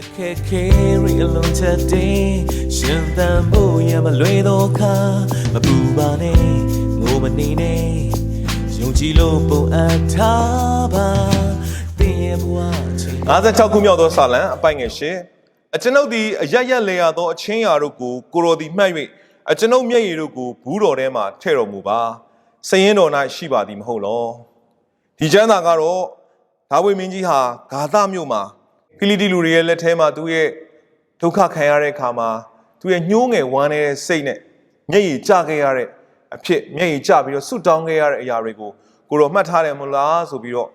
အခက်ခဲရီအလုံးချက်တဲ့ရှင်သန်ဖို့ရမလွေတော့ခါမပူပါနဲ့ငိုမနေနဲ့ယုံကြည်လို့ပုံအပ်ထားပါတင်းရဲ့ဘဝချင်း56ခုမြောက်သောစာလံအပိုင်ငယ်ရှင်အကျွန်ုပ်သည်အရရက်လေရသောအချင်းရာတို့ကိုကိုရော်သည်မှတ်၍အကျွန်ုပ်မျက်ရည်တို့ကိုဘူးတော်ထဲမှထည့်တော်မူပါစရင်တော်၌ရှိပါသည်မဟုတ်လောဒီကျမ်းသာကတော့ဒါဝိမင်းကြီးဟာဂါသမြို့မှာ ဖိလိတိလူတွေရဲ့လက်ထဲမှာသူရဲ့ဒုက္ခခံရတဲ့အခါမှာသူရဲ့ညှိုးငယ်ဝမ်းနေတဲ့စိတ်နဲ့မျက်ရည်ကျခဲ့ရတဲ့အဖြစ်မျက်ရည်ကျပြီးတော့ဆွတ်တောင်းခဲ့ရတဲ့အရာတွေကိုကိုရောမှတ်ထားတယ်မလားဆိုပြီးတော့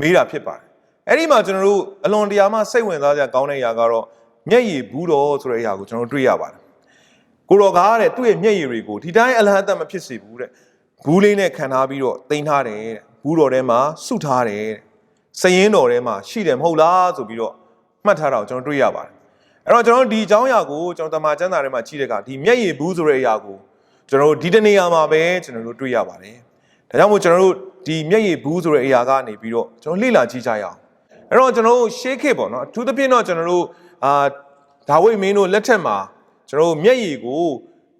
မေးတာဖြစ်ပါတယ်အဲ့ဒီမှာကျွန်တော်တို့အလွန်တရာမှစိတ်ဝင်စားကြကောင်းတဲ့အရာကတော့မျက်ရည်ဘူးတော်ဆိုတဲ့အရာကိုကျွန်တော်တို့တွေ့ရပါတယ်ကိုတော်ကားတဲ့သူ့ရဲ့မျက်ရည်တွေကိုဒီတိုင်းအလဟတ်တမဖြစ်စေဘူးတဲ့ဘူးလေးနဲ့ခံထားပြီးတော့တင်ထားတယ်တဲ့ဘူးတော်ထဲမှာစုထားတယ်တဲ့စရင်တော်ထဲမှာရှိတယ်မဟုတ်လားဆိုပြီးတော့ မှတ်ထားတာကိုကျွန်တော်တွေ့ရပါတယ်အဲ့တော့ကျွန်တော်တို့ဒီအကြောင်းအရာကိုကျွန်တော်တမန်ကျမ်းစာထဲမှာကြည့်တဲ့အခါဒီမျက်ရည်ဘူးဆိုတဲ့အရာကိုကျွန်တော်တို့ဒီတနေရာမှာပဲကျွန်တော်တို့တွေ့ရပါတယ်ဒါကြောင့်မို့ကျွန်တော်တို့ဒီမျက်ရည်ဘူးဆိုတဲ့အရာကနေပြီးတော့ကျွန်တော်လေ့လာကြည့်ကြရအောင်အဲ့တော့ကျွန်တော်တို့ရှေးခေတ်ပေါ့နော်အထူးသဖြင့်တော့ကျွန်တော်တို့အာဒါဝိမင်းတို့လက်ထက်မှာကျွန်တော်တို့မျက်ရည်ကို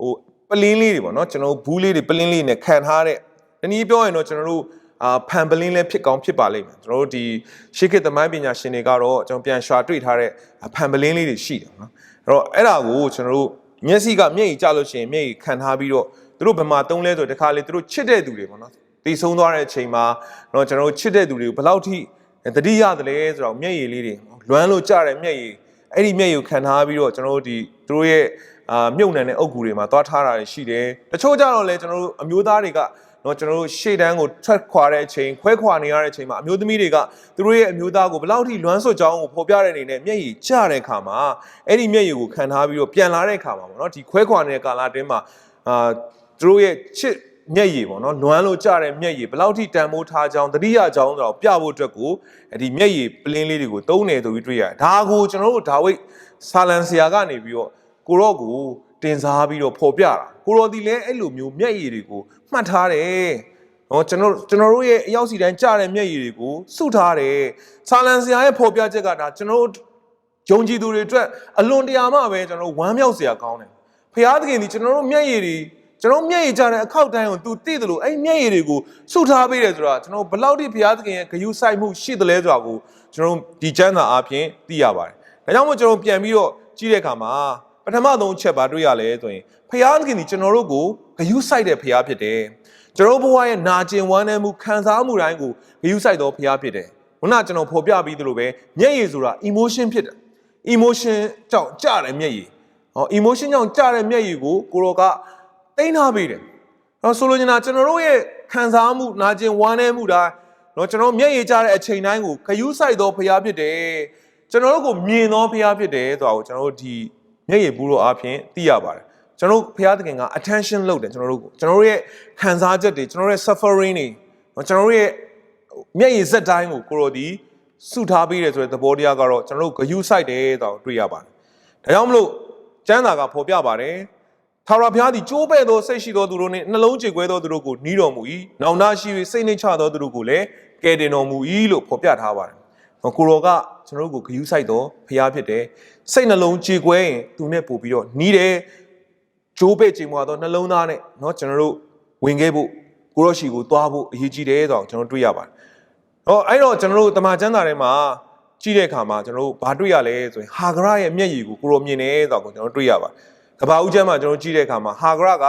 ဟိုပလင်းလေးတွေပေါ့နော်ကျွန်တော်တို့ဘူးလေးတွေပလင်းလေးနဲ့ခံထားတဲ့တနည်းပြောရင်တော့ကျွန်တော်တို့ အာဖန်ပလင်းလည်းဖြစ်ကောင်းဖြစ်ပါလိမ့်မယ်ကျွန်တော်တို့ဒီရှေးခေတ်သမိုင်းပညာရှင်တွေကတော့ကျွန်တော်ပြန်ရှာတွေ့ထားတဲ့ဖန်ပလင်းလေးတွေရှိတယ်နော်အဲ့တော့အဲ့ဒါကိုကျွန်တော်တို့မျက်စိကမျက်ရည်ကျလို့ရှိရင်မျက်ရည်ခံထားပြီးတော့သူတို့ဘယ်မှာတုံးလဲဆိုတခါလေသူတို့ချစ်တဲ့သူတွေပေါ့နော်တည်ဆုံးသွားတဲ့အချိန်မှာတော့ကျွန်တော်တို့ချစ်တဲ့သူတွေကိုဘယ်လောက်ထိတတိရတယ်လဲဆိုတော့မျက်ရည်လေးတွေလွမ်းလို့ကြတဲ့မျက်ရည်အဲ့ဒီမျက်ရည်ကိုခံထားပြီးတော့ကျွန်တော်တို့ဒီသူတို့ရဲ့အာမြုပ်နှံတဲ့အုပ်ကူတွေမှာသွားထားတာရှိတယ်တချို့ကြတော့လဲကျွန်တော်တို့အမျိုးသားတွေက နော်ကျွန်တော်တို့ရှေ့တန်းကိုထွက်ခွာတဲ့အချိန်ခွဲခွာနေရတဲ့အချိန်မှာအမျိုးသမီးတွေကသူတို့ရဲ့အမျိုးသားကိုဘယ်လောက်ထိလွမ်းဆွတ်ကြောင်းကိုဖော်ပြတဲ့အနေနဲ့မျက်ရည်ကျတဲ့အခါမှာအဲ့ဒီမျက်ရည်ကိုခံထားပြီးတော့ပြန်လာတဲ့အခါမှာပေါ့နော်ဒီခွဲခွာနေတဲ့ကာလအတွင်းမှာအာသူတို့ရဲ့ချစ်မျက်ရည်ပေါ့နော်လွမ်းလို့ကြတဲ့မျက်ရည်ဘယ်လောက်ထိတန်ဖိုးထားကြောင်းတတိယကြောင်းဆိုတော့ပြဖို့အတွက်ကိုဒီမျက်ရည်ပလင်းလေးတွေကိုတုံးနေဆိုပြီးတွေ့ရတယ်ဒါကိုကျွန်တော်တို့ဒါဝိတ်ဆာလန်ဆရာကနေပြီးတော့ကိုရော့ကို တင်စားပြီးတော့ဖော်ပြတာကိုရော့ဒီလည်းအဲ့လိုမျိုးမျက်ရည်တွေကိုမှတ်ထားတယ်နော်ကျွန်တော်ကျွန်တော်တို့ရဲ့အရောက်စီတိုင်းကြားတဲ့မျက်ရည်တွေကိုစုထားတယ်ဆာလန်ဆရာရဲ့ဖော်ပြချက်ကဒါကျွန်တော်တို့ယုံကြည်သူတွေအတွက်အလွန်တရာမှပဲကျွန်တော်တို့ဝမ်းမြောက်စရာကောင်းတယ်ဖခင်သခင်ဒီကျွန်တော်တို့မျက်ရည်တွေကျွန်တော်မျက်ရည်ကြတဲ့အခောက်တိုင်းကို तू သိတယ်လို့အဲ့မျက်ရည်တွေကိုစုထားပေးတယ်ဆိုတာကျွန်တော်ဘယ်လောက်ထိဖခင်သခင်ရဲ့ဂရုစိုက်မှုရှိတယ်လဲဆိုတာကိုကျွန်တော်ဒီကျမ်းစာအားဖြင့်သိရပါတယ်ဒါကြောင့်မို့ကျွန်တော်ပြန်ပြီးတော့ကြည့်တဲ့အခါမှာ ပထမဆုံးအချက်ပါတွေ့ရလဲဆိုရင်ဖခင်သခင်ဒီကျွန်တော်တို့ကိုဂရုစိုက်တဲ့ဖခင်ဖြစ်တယ်ကျွန်တော်ဘဝရဲ့နာကျင်ဝမ်းနည်းမှုခံစားမှုတိုင်းကိုဂရုစိုက်တော်ဖခင်ဖြစ်တယ်ခုနကျွန်တော်ဖော်ပြပြီးသလိုပဲမျက်ရည်ဆိုတာ emotion ဖြစ်တယ် emotion ကြောင့်ကြတယ်မျက်ရည်ဟော emotion ကြောင့်ကြတဲ့မျက်ရည်ကိုကိုရောကတိန်းထားပေးတယ်။တော့ဆိုလိုချင်တာကျွန်တော်တို့ရဲ့ခံစားမှုနာကျင်ဝမ်းနည်းမှုတိုင်းတော့ကျွန်တော်မျက်ရည်ကြတဲ့အချိန်တိုင်းကိုခယူးဆိုင်သောဖရားဖြစ်တယ်။ကျွန်တော်တို့ကိုမြင်သောဖရားဖြစ်တယ်ဆိုတာကိုကျွန်တော်တို့ဒီ မျက်ရည်ဘူးလို့အားဖြင့်သိရပါတယ်။ကျွန်တော်တို့ဖရားသခင်က attention လုပ်တယ်ကျွန်တော်တို့ကိုကျွန်တော်တို့ရဲ့ခံစားချက်တွေကျွန်တော်တို့ရဲ့ suffering တွေကျွန်တော်တို့ရဲ့မျက်ရည်စက်တိုင်းကိုကိုရောဒီစုထားပေးတယ်ဆိုတဲ့သဘောတရားကတော့ကျွန်တော်တို့ဂယူးဆိုင်တယ်ဆိုတာကိုတွေ့ရပါတယ်။ဒါကြောင့်မလို့ကျမ်းစာကဖော်ပြပါတယ်။ထာဝရဘုရားသည်ကြိုးပဲ့သောစိတ်ရှိသောသူတို့နှင့်နှလုံးကြေကွဲသောသူတို့ကိုနှီးတော်မူ၏။နောင်တရှိ၍စိတ်နှိမ့်ချသောသူတို့ကိုလည်းကယ်တင်တော်မူ၏လို့ဖော်ပြထားပါတယ်။ဟောကိုရောက ကျွန်တော်တို့ကိုဂယူးဆိုင်သောဘုရားဖြစ်တယ်။စိတ်နှလုံးကြေကွဲရင်သူနဲ့ပို့ပြီးတော့နှီးတယ်။ကြိုးပဲ့ကြေမွာသောနှလုံးသားနဲ့เนาะကျွန်တော်တို့ဝင်ခဲ့ဖို့ကိုရောရှိကိုသွားဖို့အရေးကြီးတယ်ဆိုတော့ကျွန်တော်တွေ့ရပါတယ်။ဟောအဲ့တော့ကျွန်တော်တို့တမန်ကျမ်းစာထဲမှာကြည့်တဲ့အခါမှာကျွန်တော်တို့ဘာတွေ့ရလဲဆိုရင်ဟာဂရရဲ့မျက်ရည်ကိုကိုရောမြင်တယ်ဆိုတော့ကျွန်တော်တွေ့ရပါတယ်။ကဘာဦးကျမ်းမှာကျွန်တော်ကြည့်တဲ့အခါမှာဟာဂရက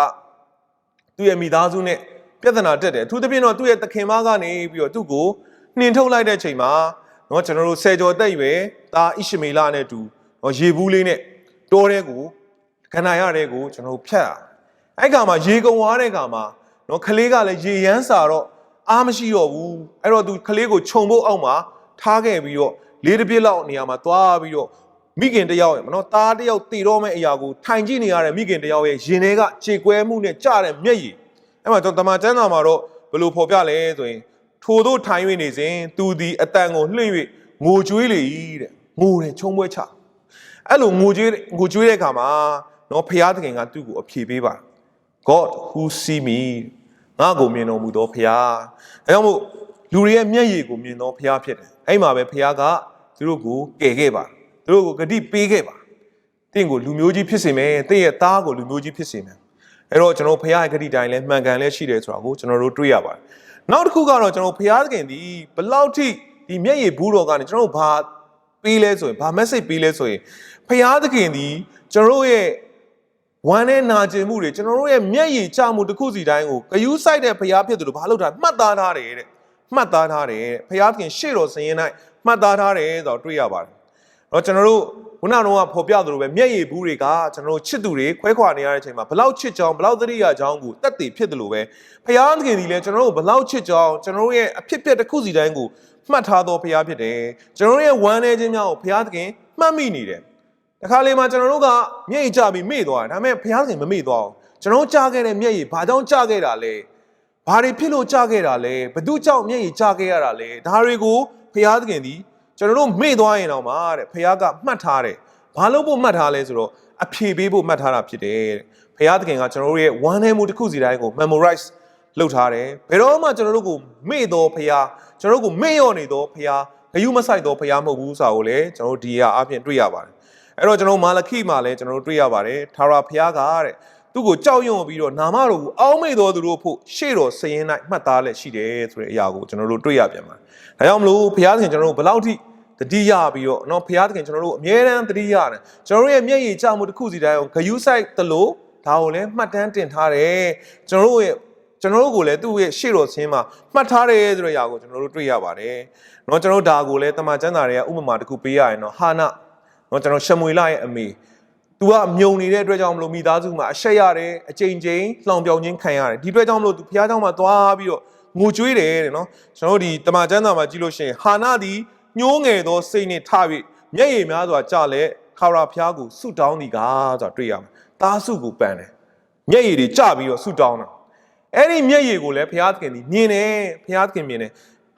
သူ့ရဲ့မိသားစုနဲ့ပြဿနာတက်တယ်အထူးသဖြင့်တော့သူ့ရဲ့သခင်မကနေပြီးတော့သူ့ကိုနှင်ထုတ်လိုက်တဲ့ချိန်မှာ เนาะကျွန်တော်တို့ဆယ်ကျော်တက်ရွယ်ဒါဣရှမေလနဲ့အတူเนาะရေဘူးလေးနဲ့တောထဲကိုခန္ဓာရတဲ့ကိုကျွန်တော်တို့ဖြတ်ရအဲ့ခါမှာရေကုံသွားတဲ့ခါမှာเนาะကလေးကလည်းရေရမ်းစာတော့အားမရှိတော့ဘူးအဲ့တော့သူကလေးကိုခြုံဖို့အောက်မှာထားခဲ့ပြီးတော့လေးတစ်ပြစ်လောက်နေရာမှာသွားပြီးတော့မိခင်တယောက်ရဲ့မနော်သားတယောက်တည်တော့မဲ့အရာကိုထိုင်ကြည့်နေရတဲ့မိခင်တယောက်ရဲ့ရင်ထဲကခြေကွဲမှုနဲ့ကြတဲ့မျက်ရည်အဲ့မှာကျွန်တော်တမန်ကျမ်းစာမှာတော့ဘယ်လိုဖော်ပြလဲဆိုရင် ထိုတို့ထိုင်၍နေစဉ်သူသည်အတန်ကိုလှင့်၍ငိုကြွေးလေ၏တဲ့ငိုတယ်ချုံပွဲချအဲ့လိုငိုကြွေးငိုကြွေးတဲ့အခါမှာနော်ဖျားသခင်ကသူ့ကိုအဖြေပေးပါ God who see me ငါ့ကိုမြင်တော်မူသောဖျားအဲကြောင့်မို့လူတွေရဲ့မျက်ရည်ကိုမြင်သောဖျားဖြစ်တယ်အဲ့မှာပဲဖျားကသူတို့ကိုကယ်ခဲ့ပါသူတို့ကိုဂတိပေးခဲ့ပါတင့်ကိုလူမျိုးကြီးဖြစ်စေမယ်တင့်ရဲ့သားကိုလူမျိုးကြီးဖြစ်စေမယ်အဲ့တော့ကျွန်တော်ဖခင်ရဲ့ဂတိတိုင်းလဲမှန်ကန်လဲရှိတယ်ဆိုတာကိုကျွန်တော်တို့တွေ့ရပါတယ် နောက်တစ်ခုကတော့ကျွန်တော်ဖခင်သခင်ဒီဘလောက်ထိဒီမျက်ရည်ဘူးတော်ကနေကျွန်တော်တို့ဘာပေးလဲဆိုရင်ဘာ message ပေးလဲဆိုရင်ဖခင်သခင်ဒီကျွန်တော်တို့ရဲ့ဝမ်းနဲ့နာကျင်မှုတွေကျွန်တော်တို့ရဲ့မျက်ရည်ကျမှုတစ်ခုစီတိုင်းကိုဂယုစိုက်တဲ့ဖရားဖြစ်တယ်လို့ဘာလို့ထားမှတ်သားထားတယ်တဲ့မှတ်သားထားတယ်တဲ့ဖရားခင်ရှေ့တော်စရင်၌မှတ်သားထားတယ်ဆိုတော့တွေ့ရပါတယ်။ တော့ကျွန်တော်တို့ခုနကတော့ဖော်ပြသလိုပဲမျက်ရည်ဘူးတွေကကျွန်တော်တို့ချစ်သူတွေခွဲခွာနေရတဲ့အချိန်မှာဘလောက်ချစ်ကြောင်းဘလောက်သတိရကြောင်းကိုတက်တည်ဖြစ်တယ်လို့ပဲဖရားခင်ဒီလည်းကျွန်တော်တို့ဘလောက်ချစ်ကြောင်းကျွန်တော်တို့ရဲ့အဖြစ်ပြက်တစ်ခုစီတိုင်းကိုမှတ်ထားတော်ဖရားဖြစ်တယ်။ကျွန်တော်တို့ရဲ့ဝမ်းနေခြင်းများကိုဖရားသခင်မှတ်မိနေတယ်။တခါလေမှာကျွန်တော်တို့ကမျက်ရည်ကျပြီးမေ့သွားတယ်ဒါပေမဲ့ဘုရားသခင်မမေ့သွားအောင်ကျွန်တော်ကြားခဲ့တဲ့မျက်ရည်ဘာကြောင့်ကျခဲ့တာလဲဘာတွေဖြစ်လို့ကျခဲ့တာလဲဘသူကြောင့်မျက်ရည်ကျခဲ့ရတာလဲဒါတွေကိုဘုရားသခင်ဒီ ကျွန်တော်တို့မေ့သွားရင်တော့မှာတဲ့ဘုရားကမှတ်ထားတယ်ဘာလို့ဖို့မှတ်ထားလဲဆိုတော့အဖြေပေးဖို့မှတ်ထားတာဖြစ်တယ်တဲ့ဘုရားသခင်ကကျွန်တော်တို့ရဲ့ဝမ်းနည်းမှုတစ်ခုစီတိုင်းကို memorize လုပ်ထားတယ်ဘယ်တော့မှကျွန်တော်တို့ကိုမေ့တော့ဘုရားကျွန်တော်တို့ကိုမေ့လျော့နေတော့ဘုရားဂယုမဆိုင်တော့ဘုရားမဟုတ်ဘူးဆိုတာကိုလည်းကျွန်တော်တို့ဒီဟာအပြင်တွေ့ရပါတယ်အဲ့တော့ကျွန်တော်မာလခိမှာလည်းကျွန်တော်တို့တွေ့ရပါတယ်ထာဝရဘုရားကတဲ့ သူ့ကိုကြောက်ရွံ့ပြီးတော့နာမတော်ကိုအောင်းမေ့တော်သူတို့ဖို့ရှေ့တော်စည်ရင်၌မှတ်သားလက်ရှိတယ်ဆိုတဲ့အရာကိုကျွန်တော်တို့တွေ့ရပြန်ပါတယ်။ဒါကြောင့်မလို့ဘုရားသခင်ကျွန်တော်တို့ဘယ်လောက်ထိတတိယပြီးတော့เนาะဘုရားသခင်ကျွန်တော်တို့အမြဲတမ်းတတိယတယ်ကျွန်တော်တို့ရဲ့မျက်ရည်ကျမှုတစ်ခုစီတိုင်းအောင်ဂယုဆိုင်တလို့ဒါကိုလည်းမှတ်တမ်းတင်ထားတယ်ကျွန်တော်တို့ရဲ့ကျွန်တော်တို့ကိုလည်းသူ့ရဲ့ရှေ့တော်ဆင်းမှာမှတ်ထားတယ်ဆိုတဲ့အရာကိုကျွန်တော်တို့တွေ့ရပါတယ်။เนาะကျွန်တော်တို့ဒါကိုလည်းတမန်ကျမ်းစာတွေကဥပမာတစ်ခုပေးရရင်တော့ဟာန เนาะကျွန်တော်ရှမွေလာရဲ့အမေ तू ကမြုံနေတဲ့အတွက်ကြောင့်မလို့မိသားစုမှာအရှက်ရတယ်အချိန်ချင်းလှောင်ပြောင်ချင်းခံရတယ်ဒီအတွက်ကြောင့်မလို့ तू ဖះเจ้าမှာသွားပြီးတော့ငိုကြွေးတယ်တဲ့เนาะကျွန်တော်တို့ဒီတမန်ကျမ်းစာမှာကြည့်လို့ရှိရင်ဟာနာဒီညှိုးငယ်သောစိတ်နဲ့ထပြီးမျက်ရည်များစွာကြလဲခါရာဖះကိုဆုတောင်းဒီကားဆိုတာတွေ့ရမှာတားဆုကိုပန်တယ်မျက်ရည်တွေကြပြီးတော့ဆုတောင်းတာအဲ့ဒီမျက်ရည်ကိုလည်းဘုရားသခင်ဒီမြင်တယ်ဘုရားသခင်မြင်တယ်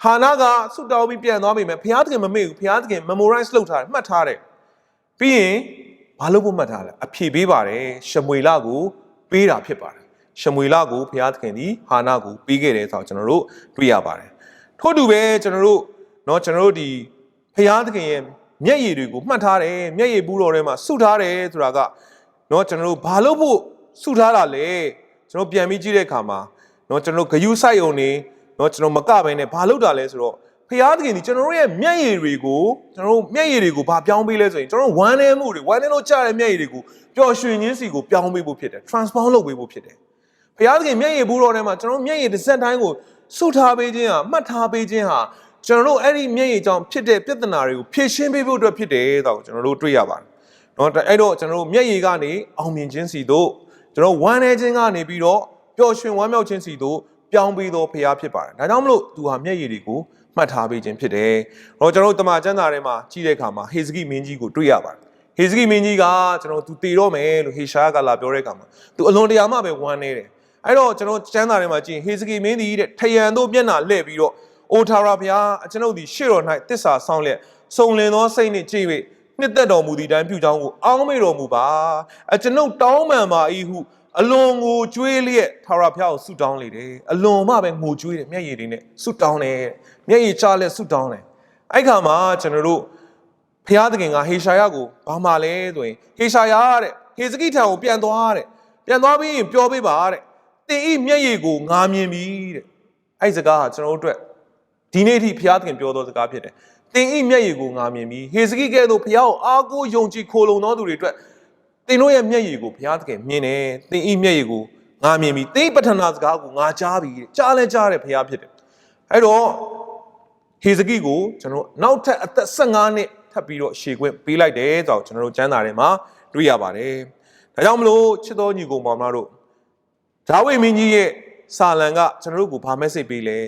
ဟာနာကဆုတောင်းပြီးပြန်သွားပြီမဲ့ဘုရားသခင်မမေ့ဘူးဘုရားသခင် memorize လုပ်ထားတယ်မှတ်ထားတယ် ပြီးရင် ဘာလို့ဖို့မှတ်ထားလဲအဖြေပေးပါတယ်ရှမွေလကိုပေးတာဖြစ်ပါတယ်ရှမွေလကိုဘုရားသခင်ဒီဟာနာကိုပေးခဲ့တယ်ဆိုတော့ကျွန်တော်တို့တွေ့ရပါတယ်ထို့တူပဲကျွန်တော်တို့เนาะကျွန်တော်တို့ဒီဘုရားသခင်ရဲ့မျက်ရည်တွေကိုမှတ်ထားတယ်မျက်ရည်ဘူးတော်ထဲမှာစုထားတယ်ဆိုတာကเนาะကျွန်တော်တို့ဘာလို့ဖို့စုထားတာလဲကျွန်တော်ပြန်ပြီးကြည့်တဲ့အခါမှာเนาะကျွန်တော်တို့ဂယုစိုက်ုံနေเนาะကျွန်တော်မကဘဲနဲ့ဘာလုပ်တာလဲဆိုတော့ ဖျားသခင်ဒီကျွန်တော်တို့ရဲ့မျက်ရည်တွေကိုကျွန်တော်တို့မျက်ရည်တွေကိုဘာပြောင်းပေးလဲဆိုရင်ကျွန်တော်တို့ဝမ်းနေမှုတွေဝမ်းနေလို့ကြားတဲ့မျက်ရည်တွေကိုပျော်ရွှင်ခြင်းစီကိုပြောင်းပေးဖို့ဖြစ်တယ် transform လုပ်ပေးဖို့ဖြစ်တယ်ဖျားသခင်မျက်ရည်ဘူးတော်ထဲမှာကျွန်တော်တို့မျက်ရည်တစ်စက်တိုင်းကိုစုထားပေးခြင်းဟာမှတ်ထားပေးခြင်းဟာကျွန်တော်တို့အဲ့ဒီမျက်ရည်ကြောင့်ဖြစ်တဲ့ပြဿနာတွေကိုဖြေရှင်းပေးဖို့အတွက်ဖြစ်တယ်တော့ကျွန်တော်တို့တွေ့ရပါတယ်เนาะအဲ့တော့ကျွန်တော်တို့မျက်ရည်ကနေအောင်မြင်ခြင်းစီတို့ကျွန်တော်ဝမ်းနေခြင်းကနေပြီးတော့ပျော်ရွှင်ဝမ်းမြောက်ခြင်းစီတို့ပြောင်းပေးတော်ဖျားဖြစ်ပါတယ်ဒါကြောင့်မလို့သူဟာမျက်ရည်တွေကို မှတ်ထားပေးခြင်းဖြစ်တယ်။တော့ကျွန်တော်တို့တမန်ကျမ်းစာထဲမှာကြည့်တဲ့အခါမှာဟေဇကိမင်းကြီးကိုတွေ့ရပါတယ်။ဟေဇကိမင်းကြီးကကျွန်တော်သူတည်တော့မယ်လို့ဟေရှာကလာပြောတဲ့အခါမှာသူအလွန်တရာမှပဲဝမ်းနေတယ်။အဲ့တော့ကျွန်တော်ကျမ်းစာထဲမှာကြည့်ဟေဇကိမင်းကြီးတဲ့ထယံတို့မျက်နှာလှည့်ပြီးတော့အိုထာရာဘုရားကျွန်ုပ်ဒီရှေ့တော်၌တစ္ဆာဆောင်လျက်စုံလင်သောစိတ်နှင့်ကြည်၍နှစ်သက်တော်မူသည့်တိုင်းပြုကြောင်းကိုအောင်းမေတော်မူပါ။အကျွန်ုပ်တောင်းပန်ပါ၏ဟု အလွန်ကိုကြွေးလျက်ထာဝရဘုရားကိုဆုတောင်းလေတယ်။အလွန်မှပဲငိုကြွေးတယ်မျက်ရည်တွေနဲ့ဆုတောင်းတယ်။မျက်ရည်ချလက်ဆုတောင်းတယ်။အဲ့ခါမှာကျွန်တော်တို့ဘုရားသခင်ကဟေရှာယကိုဘာမှလဲဆိုရင်ဟေရှာယတဲ့ဟေဇကိထံကိုပြန်သွားတဲ့ပြန်သွားပြီးရင်ပြောပေးပါတဲ့တင်ဤမျက်ရည်ကိုငါမြင်ပြီတဲ့အဲ့စကားဟာကျွန်တော်တို့အတွက်ဒီနေ့ထိဘုရားသခင်ပြောသောစကားဖြစ်တယ်။တင်ဤမျက်ရည်ကိုငါမြင်ပြီဟေဇကိကဲ့သို့ဘုရားကိုအားကိုးယုံကြည်ခိုလုံသောသူတွေအတွက် သင်တို့ရဲ့မျက်ရည်ကိုဘုရားသခင်မြင်တယ်သင်ဤမျက်ရည်ကိုငါမြင်ပြီသင်ပထနာစကားကိုငါကြားပြီတဲ့ကြားလဲကြားတယ်ဘုရားဖြစ်တယ်အဲ့တော့ဟေဇကိကိုကျွန်တော်တို့နောက်ထပ်အသက်15နှစ်ထပ်ပြီးတော့ရှေခွင့်ပေးလိုက်တယ်ဆိုတော့ကျွန်တော်တို့ကျမ်းစာထဲမှာတွေ့ရပါတယ်ဒါကြောင့်မလို့ချစ်တော်ညီကောင်မောင်မတို့ဒါဝိမင်းကြီးရဲ့စာလံကကျွန်တော်တို့ကိုဗာမက်ဆေ့ပေးလဲ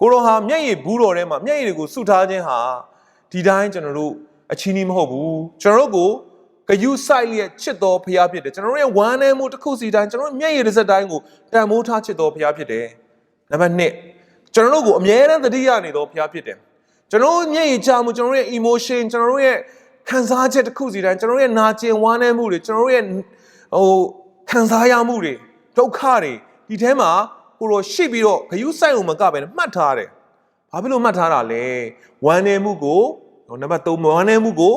ကိုရောဟာမျက်ရည်ဘူးတော်ထဲမှာမျက်ရည်တွေကိုစုထားခြင်းဟာဒီတိုင်းကျွန်တော်တို့အချင်းကြီးမဟုတ်ဘူးကျွန်တော်တို့ကို ဂယုဆိုင်လျက်ချစ်တော်ဖရားဖြစ်တယ်ကျွန်တော်တို့ရဲ့ဝမ်းနည်းမှုတစ်ခုစီတိုင်းကျွန်တော်တို့မျက်ရည်တစ်စက်တိုင်းကိုတန်မိုးထားချစ်တော်ဖရားဖြစ်တယ်နံပါတ်1ကျွန်တော်တို့ကိုအမြဲတမ်းသတိရနေတော်ဖရားဖြစ်တယ်ကျွန်တော်တို့မျက်ရည်ချမှုကျွန်တော်တို့ရဲ့ emotion ကျွန်တော်တို့ရဲ့ခံစားချက်တစ်ခုစီတိုင်းကျွန်တော်တို့ရဲ့နာကျင်ဝမ်းနည်းမှုတွေကျွန်တော်တို့ရဲ့ဟိုခံစားရမှုတွေဒုက္ခတွေဒီထဲမှာကိုလိုရှိပြီးတော့ဂယုဆိုင်အောင်မကပဲနဲ့မှတ်ထားတယ်ဘာဖြစ်လို့မှတ်ထားတာလဲဝမ်းနည်းမှုကိုနံပါတ်3ဝမ်းနည်းမှုကို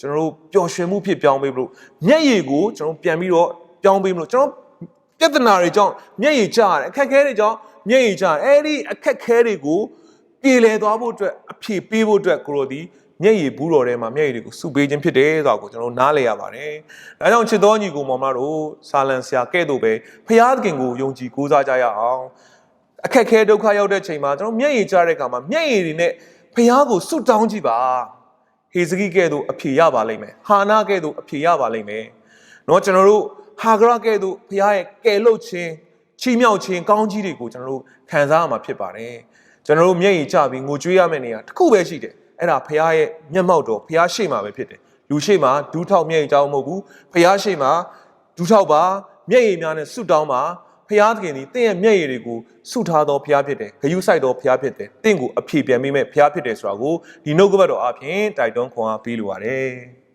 ကျွန်တော်တို့ပျော်ရွှင်မှုဖြစ်ပြောင်းပေးလို့မျက်ရည်ကိုကျွန်တော်ပြန်ပြီးတော့ပြောင်းပေးမလို့ကျွန်တော်ပြဿနာတွေကြောင့်မျက်ရည်ကျရတယ်အခက်အခဲတွေကြောင့်မျက်ရည်ကျရတယ်အဲ့ဒီအခက်အခဲတွေကိုပြေလည်သွားဖို့အတွက်အဖြေပေးဖို့အတွက်ကိုရိုဒီမျက်ရည်ဘူးတော်ထဲမှာမျက်ရည်တွေကိုစုပေးခြင်းဖြစ်တယ်ဆိုတာကိုကျွန်တော်နားလည်ရပါတယ်။ဒါကြောင့်ချစ်တော်ညီကိုမောင်မတို့ဆာလန်ဆရာကဲ့သို့ပဲဖျားသခင်ကိုယုံကြည်ကိုးစားကြရအောင်။အခက်ခဲဒုက္ခရောက်တဲ့ချိန်မှာကျွန်တော်မျက်ရည်ကျတဲ့အခါမှာမျက်ရည်တွေနဲ့ဖျားကိုစွတ်တောင်းကြည့်ပါ။ ဟေဇကိကဲ့သို့အဖြေရပါလိမ့်မယ်။ဟာနာကဲ့သို့အဖြေရပါလိမ့်မယ်။နော်ကျွန်တော်တို့ဟာဂရကဲ့သို့ဖျားရဲ့ကယ်လို့ခြင်းချီးမြှောက်ခြင်းကောင်းကြီးတွေကိုကျွန်တော်တို့ခံစားရမှာဖြစ်ပါတယ်။ကျွန်တော်တို့မျက်ရည်ကျပြီးငိုကြွေးရမယ့်နေရာတစ်ခုပဲရှိတယ်။အဲ့ဒါဖျားရဲ့မျက်မှောက်တော်ဖျားရှိမှပဲဖြစ်တယ်။လူရှိမှဒူးထောက်မျက်ရည်ကြောင်းမဟုတ်ဘူး။ဖျားရှိမှဒူးထောက်ပါမျက်ရည်များနဲ့ဆုတောင်းပါ ဖျားသခင်ဒီတင့်ရဲ့မျက်ရည်တွေကိုဆုထားတော်ဖျားဖြစ်တယ်။ဂယုဆိုင်တော်ဖျားဖြစ်တယ်။တင့်ကိုအဖြေပြန်ပေးမဲ့ဖျားဖြစ်တယ်ဆိုတာကိုဒီနှုတ်ကပတ်တော်အပြင်တိုက်တွန်းခွန်အားပေးလိုပါတယ်။